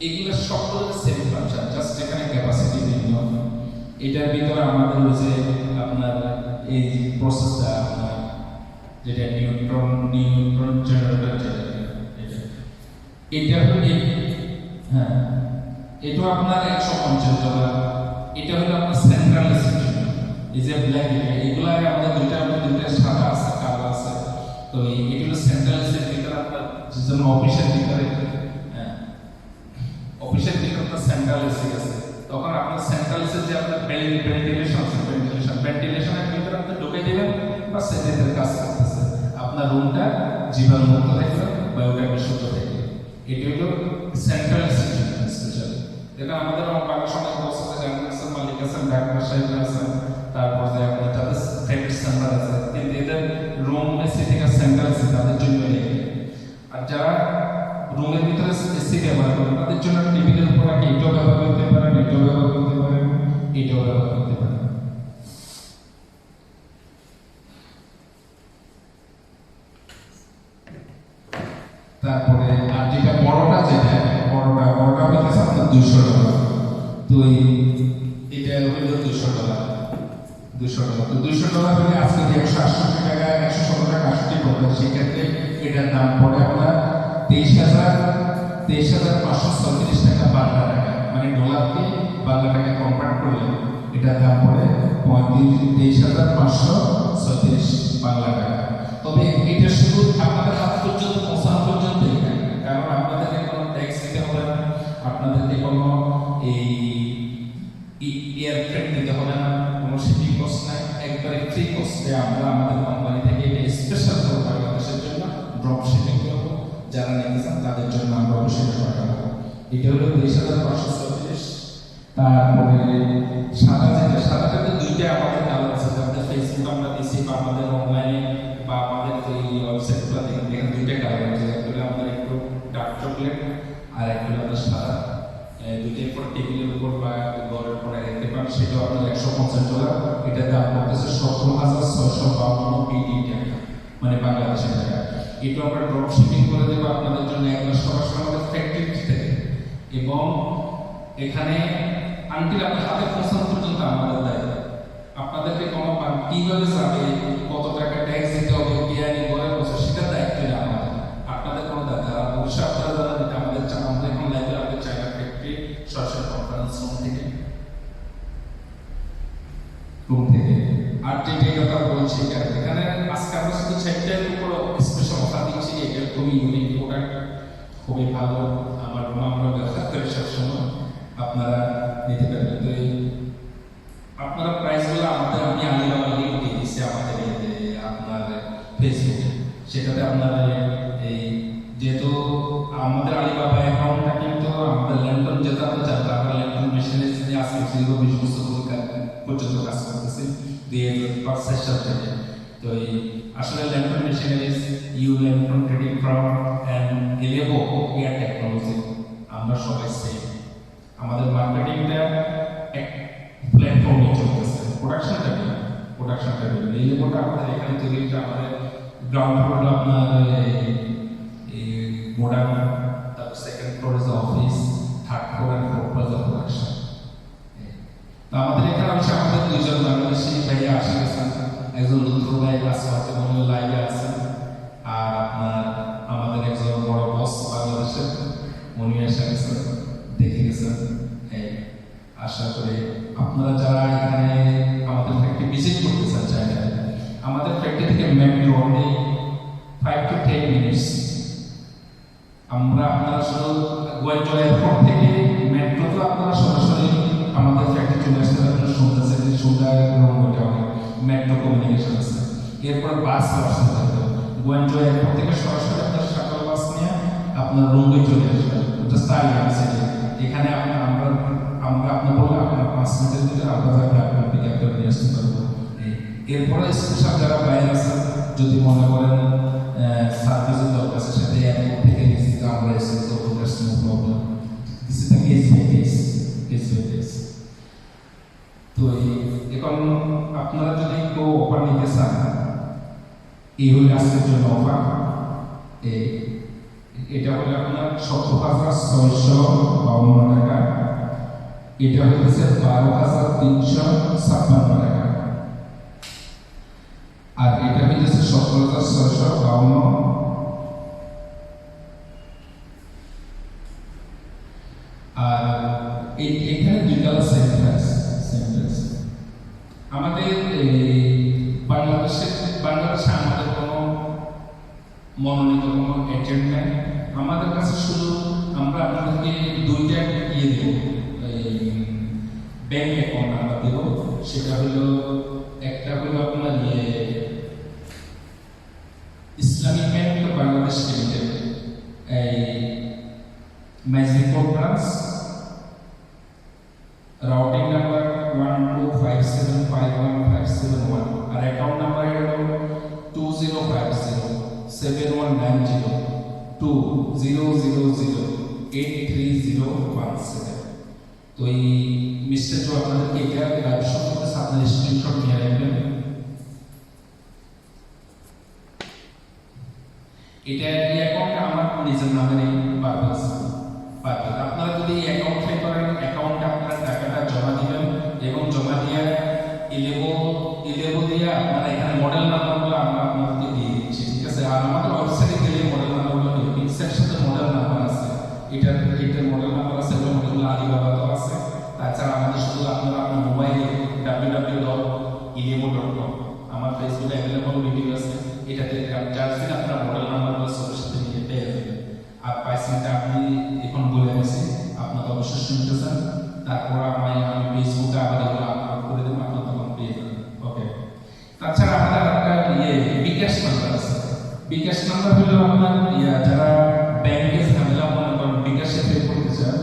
এগুলো সবগুলো same function just এখানে ক্যাপাসিটি ভিন্ন এটার ভিতরে আমাদের হচ্ছে আপনার এই প্রসেসটা আপনার যেটা নিউট্রন নিউট্রন জেনারেটর যেটা, এটা। এটা হ্যাঁ। এটা আপনার একশো পঞ্চাশ ডলার এটা হলো আপনার সেন্ট্রাল এই যে ব্ল্যাক এগুলো আমাদের দুইটা আমাদের দুইটা সাদা আছে, কালো আছে। তো এগুলো সেন্ট্রাল ভিতরে আপনার যেন অফিসের ভিতরে হ্যাঁ, অফিসের ভিতরে আপনার সেন্ট্রাল এসি আছে। তখন আপনার সেন্ট্রাল এসি যে আপনার ভেন্টিলেশন ভেন্টিলেশন ভেন্টিলেশনের ভিতরে আপনি ঢুকে দিবেন বা সেন্টারের কাজ করতেছে। আপনার রুমটা জীবাণু মুক্ত থাকবে বা ওটা বিশুদ্ধ থাকবে এটি হলো সেন্ট্রাল এসি স্পেশালি এটা আমাদের বাংলা সমাজ বলছে যে মালিক আছেন ডাক্তার সাহেব আছেন, তারপর যে আপনার যাদের ফ্রেন্ড সেন্টার আছে, কিন্তু এদের রুম এসি থেকে সেন্ট্রাল এসি তাদের জন্য লেগে আর যারা রুমের ভিতরে এসি ব্যবহার করেন তাদের জন্য টেবিলের উপর একটা এটাও ব্যবহার করতে পারেন এটাও ব্যবহার করতে পারেন এটাও ব্যবহার করতে পারেন। তারপরে আর যেটা বড়টা যেটা বড়টা বড়টা হইতেছে আপনার দুশো ডলার তো এটা হইল দুশো ডলার দুশো ডলার তো দুশো ডলার হলে আজকে একশো আটষট্টি টাকা, একশো সতেরো টাকা, আটষট্টি পড়বে। সেক্ষেত্রে এটার দাম পড়ে আপনার তেইশ হাজার তেইশ হাজার পাঁচশো চল্লিশ টাকা বাংলা টাকা। মানে ডলারকে বাংলা টাকা কনভার্ট করলে এটা দাম পড়ে পঁয়ত্রিশ, তেইশ হাজার পাঁচশো ছত্রিশ বাংলা টাকা। তবে এটা শুধু আপনাদের হাত পর্যন্ত, পৌঁছানো পর্যন্তই কারণ আপনাদেরকে কোনো ট্যাক্স দিতে হবে আপনাদেরকে কোনো এটা হলো তেইশ হাজার পাঁচশো চল্লিশ তারপরে সাদা যেটা সাদাটাতে দুইটা আমাদের কালার আছে আমাদের ফেসবুক আমরা দিচ্ছি বা আমাদের অনলাইনে বা আমাদের এই ওয়েবসাইটগুলো দেখেন দুইটা কালার আছে একটা আমাদের একটু ডার্ক চকলেট আর একটা আমাদের সাদা। দুইটার পর টেবিলের উপর বা ঘরের পরে রাখতে পারেন সেটাও আপনার একশো পঞ্চাশ ডলার এটার দাম পড়তেছে সতেরো হাজার ছয়শো বাউন্ন বিডি টাকা মানে বাংলাদেশের টাকা। এটা আমরা ড্রপ শিপিং করে দেবো আপনাদের জন্য একবার সরাসরি আমাদের ফ্যাক্টরি এবং এখানে আনটিল আপনার হাতে পৌঁছানো পর্যন্ত আমাদের দায়িত্ব আপনাদেরকে কোনো কীভাবে যাবে, কত টাকা ট্যাক্স দিতে হবে বিয়ানি করে বসে সেটা দায়িত্ব আমাদের। আপনাদের কোনো দায়িত্ব অবশ্যই আপনারা জানেন এটা আমাদের চা- আমাদের এখন লাইভে আমাদের চায়না ফ্যাক্টরি সরাসরি কনফারেন্স রুম থেকে। রুম থেকে। আর যে যে কথা বলছি এখানে আজকে আমরা শুধু চারটার উপর স্পেশাল অফার দিচ্ছি এটা খুবই ইউনিক প্রোডাক্ট খুবই ভালো। বছর ধরে কাজ- পর্যন্ত কাজ করতেছি, দিয়ে পাঁচ থেকে তো এই আসলে Landon machineries you Landon trading firm and air technology আমরা সবাই সেম আমাদের মার্কেটিংটা এক প্ল্যাটফর্মে চলতেছে। প্রোডাকশনটা কি? প্রোডাকশনটা কি? এই আমাদের এখানে তৈরি আমাদের গ্রাউন্ড ফ্লোর আপনার এই গোডাউন দুইজন বাংলাদেশি ভাইয়া আসে গেছেন একজন লুথুর ভাই আছে, হয়তো লাইভে আছেন। আর আপনার আমাদের একজন বড় বস বাংলাদেশের উনি এসে গেছেন দেখে গেছেন। আশা করি আপনারা যারা এখানে আমাদের ফ্যাক্টরি ভিজিট করতে চান চাইলে, আমাদের ফ্যাক্টরি থেকে metro only five to ten minutes আমরা আপনারা শুধু গোয়ালজো এয়ারপোর্ট থেকে সন্ধ্যা থেকে সন্ধ্যা অনেক মেট্রো কমিউনিকেশন আছে এরপর বাস আসতে থাকবে গোয়ালজো এয়ারপোর্ট থেকে সরাসরি আপনার শাটল বাস নিয়ে আপনার রুমে চলে আসবেন। ওটা স্টাইল আছে এখানে আপনার আমরা আমরা আপনার বলে আপনার পাঁচ মিনিটের ভিতরে আমরা যাকে আপনার পিক আপ করে নিয়ে আসতে পারব। এরপরে স্পেশাল যারা বাইরে আছেন যদি মনে করেন সার্ভিসের দরকার আছে সাথে এয়ারপোর্ট থেকে নিচ্ছি তো আমরা এসে তো no problem this is the case by case case by case এখন আপনারা যদি কেউ অফার নিতে চান, এই হলে আজকের জন্য অফার এটা হলে আপনার সত্তর হাজার ছয়শো বাউন্ন টাকা। এটা হচ্ছে বারো হাজার তিনশো ছাপ্পান্ন টাকা। আর এটা হচ্ছে সত্তর হাজার ছয়শো বাউন্ন। আর এখানে দুইটা সেন্টেন্স সেন্টেন্স আমাদের বাংলাদেশে বাংলাদেশে আমাদের কোনো মনোনীত কোনো এজেন্ট নাই। আমাদের কাছে শুধু আমরা আপনাদেরকে দুইটা ইয়ে দেব ব্যাংক অ্যাকাউন্ট আমরা দেব। সেটা হলো, একটা হলো আপনার ইয়ে ইসলামিক ব্যাংক বাংলাদেশ লিমিটেড এই মেজিকোট ব্রাঞ্চ রাউটিং আর অ্যাকাউন্ট নাম্বার হলো two zero five zero seven one nine zero two zero zero zero eight three zero one seven তো এই মিস্টার আপনাদেরকে এটা লাইভ সম্পর্কে আপনার স্ক্রিনশট নিয়ে রাখবেন। এটা বিকাশ হলো আপনার যারা ব্যাংকে ঝামেলা মনে করেন বিকাশে পে করতে চান,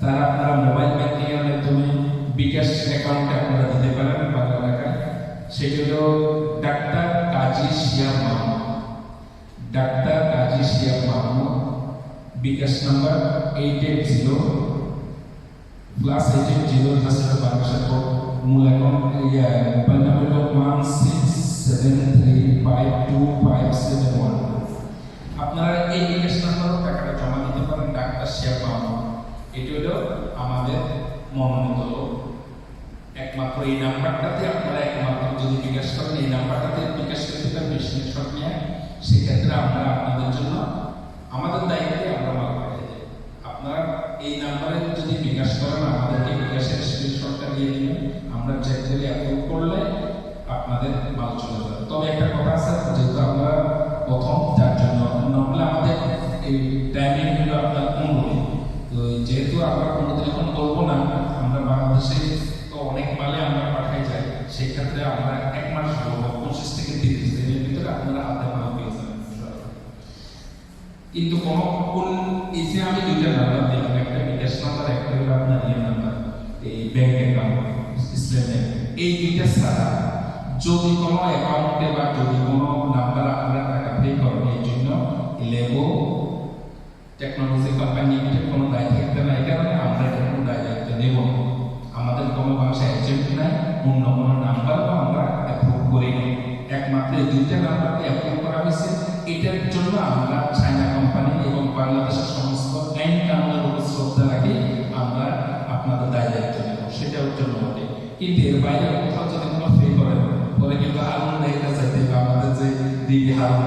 তারা আপনারা মোবাইল ব্যাংকিং এর মাধ্যমে বিকাশ অ্যাকাউন্টে আপনারা দিতে পারেন বাংলা টাকায়। সেটি হলো doctor Kazi Shia Mahmud, doctor Kazi Shia Mahmud, bKash number eight eight zero plus eight eight zero হাজার বাংলাদেশের মূল অ্যাকাউন্ট মোবাইল নাম্বার হলো one six seven three five two five seven one আপনারা এই বিকাশ নাম্বার টাকাটা জমা দিতে পারেন, ডাক্তার শিয়া মাহমুদ। এটি হলো আমাদের মনোনীত একমাত্র এই নাম্বারটাতে আপনারা একমাত্র যদি বিকাশ করেন, এই নাম্বারটাতে বিকাশ করতে পারবেন স্ক্রিনশট নিয়ে। সেক্ষেত্রে আমরা আপনাদের জন্য আমাদের দায়িত্বে আমরা মাল পাঠিয়ে আপনারা এই নাম্বারে যদি বিকাশ করেন, আমাদেরকে বিকাশের স্ক্রিনশটটা দিয়ে দিবেন। আমরা চেক করে অ্যাপ্রুভ করলে আপনাদের মাল চলে যাবে। তবে একটা কথা আছে, যেহেতু আমরা প্রথম, যার জন্য নকলে আমাদের এই টাইমিং হলো আপনার পনেরো। দিন তো যেহেতু আমরা কোনো দিন এখন বলব না, আমরা বাংলাদেশে তো অনেক মালে আমরা পাঠাই যাই, সেই ক্ষেত্রে আমরা এক মাস বলব পঁচিশ থেকে তিরিশ দিনের ভিতরে আপনারা হাতে মাল পেয়ে যাবেন কিন্তু কোনো কোন যে আমি দুইটা নাম্বার দিলাম, একটা বিকাশ নাম্বার একটা হলো আপনার ইয়ে নাম্বার এই ব্যাংক অ্যাকাউন্ট ইসলাম ব্যাংক এই দুইটা ছাড়া যদি কোনো অ্যাকাউন্টে বা যদি কোনো নাম্বার আপনারা টাকা পে করেন এই জন্য লেবো টেকনোলজি কোম্পানি লিমিটেড কোনো দায় থাকবে না এই কারণে আমরা এটা কোনো দায় দায়িত্ব নেব আমাদের কোনো বাসায় এজেন্ট নাই অন্য কোনো নাম্বারও আমরা অ্যাপ্রুভ করি নি একমাত্র এই দুইটা নাম্বারকে অ্যাপ্রুভ করা হয়েছে এটার জন্য আমরা চায়না কোম্পানি এবং বাংলাদেশের সমস্ত আইন কানুনের উপর শ্রদ্ধা রাখি আমরা আপনাদের দায় দায়িত্ব নেব সেটার জন্য কিন্তু এর বাইরে কোথাও যদি পরে কিন্তু আগুন দেখা যাইতে হবে আমাদের যে দিদি হারুন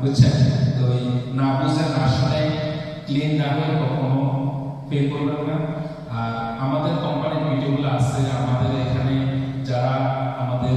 বুঝছেন? তো ওই না বুঝে না শুনে ক্লিন না হয়ে কখনো পে করবেন না। আর আমাদের কোম্পানির ভিডিওগুলো আছে, আমাদের এখানে যারা আমাদের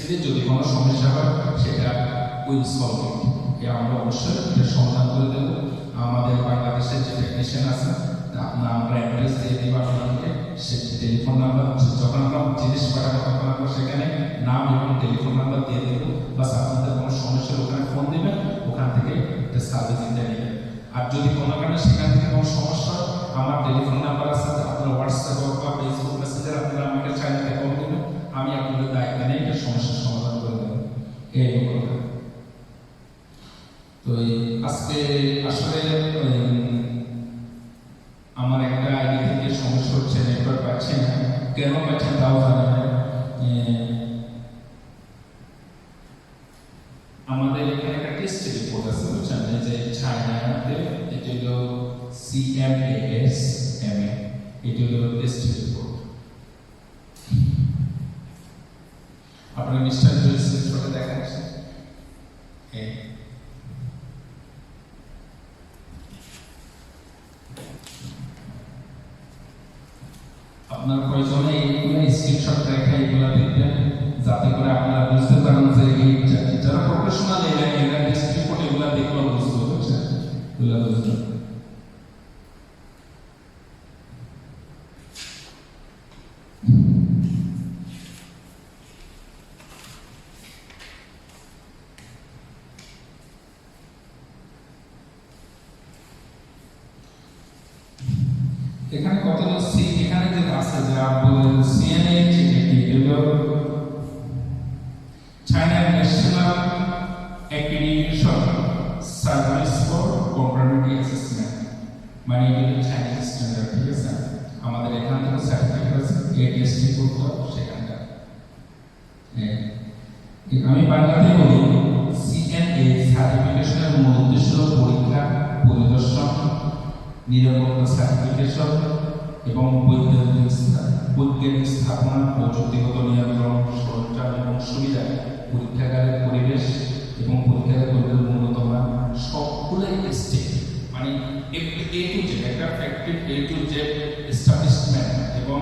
অ্যাক্সিডেন্ট যদি কোনো সমস্যা হয়, সেটা উইল সলভ আমরা অবশ্যই এটা সমাধান করে দেব। আমাদের বাংলাদেশের যে টেকনিশিয়ান আছে আপনার আমরা অ্যাড্রেস দিয়ে দিব আপনাদেরকে। সে টেলিফোন নাম্বার যখন আমরা জিনিস পাঠাবো, তখন আমরা সেখানে নাম এবং টেলিফোন নাম্বার দিয়ে দেবো। বাস আপনাদের কোনো সমস্যা হলে ওখানে ফোন দিবেন, ওখান থেকে এটা সার্ভিসিংটা নেবেন। আর যদি কোনো কারণে সেখান থেকে কোনো সমস্যা আমার টেলিফোন নাম্বার আছে, আপনার হোয়াটসঅ্যাপ বা ফেসবুক মেসেঞ্জার আপনারা আমাকে চাইলে কল দিবেন। আমি আপনাদের দায়িত্ব নিয়ে এটা সমস্যার সমাধান করে দেবো। এই কথা। তো আজকে আসলে আমার একটা আইডি থেকে সমস্যা হচ্ছে নেটওয়ার্ক পাচ্ছি না। কেন পাচ্ছি তাও জানি না। আমাদের এখানে একটা টেস্ট রিপোর্ট আছে, বুঝছেন? যে চায়নাতে এটা হলো সিএমএএস এমএ এটা হলো টেস্ট রিপোর্ট আপনারা মিস্টার জুয়েল ফটো দেখাচ্ছেন এই। আপনার প্রয়োজনে এইগুলো স্ক্রিনশট রেখে এগুলো দেখবেন, যাতে করে আপনারা বুঝতে পারেন যে যারা প্রফেশনাল এরা এরা রিপোর্ট এগুলো দেখলেও বুঝতে বুঝছেন এগুলো বুঝতে মানে এগুলো চাইনিজ স্ট্যান্ডার্ড ঠিক আছে? আমাদের এখান থেকে সার্টিফিকেট আছে করতে সেখানকার। হ্যাঁ। আমি বাংলাতে বলি সিএনএ সার্টিফিকেশনের মূল উদ্দেশ্য পরীক্ষা, পরিদর্শন, নিরাপত্তা সার্টিফিকেশন এবং বৈজ্ঞানিক স্থাপনা। প্রযুক্তিগত এ টু জেড এস্টাবলিশমেন্ট এবং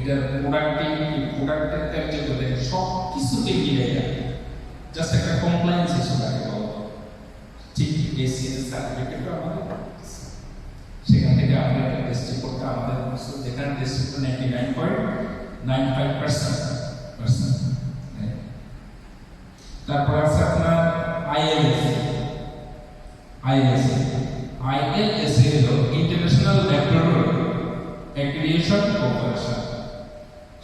এটার প্রোডাক্টিভিটি প্রোডাক্টের সব কিছুতে যায়। জাস্ট একটা কমপ্লায়েন্স ঠিক আমাদের সেখান থেকে আমরা একটা আমাদের যেখানে ninety nine point nine five percent percent তারপর আছে আপনার আইএলএস আইএলএস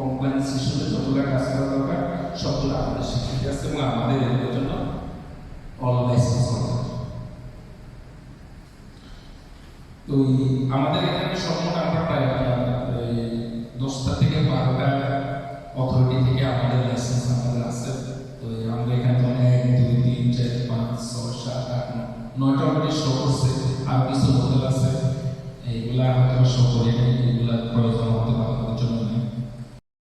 কমপ্লেন্স ইস্যুতে যতগুলো কাজ করা দরকার, সবগুলো আমাদের স্বীকৃতি আছে এবং আমাদের এর জন্য অল তো আমাদের এখানে সর্বমোট আমরা প্রায় দশটা থেকে বারোটা অথরিটি থেকে আমাদের লাইসেন্স আমাদের আছে। তো আমরা এখানে এক দুই, তিন, চার, পাঁচ, ছয়, সাত, আট নয়টা অলরেডি শো করছে। আর কিছু হোটেল আছে। এইগুলা হয়তো শো করি এগুলা প্রয়োজন হতে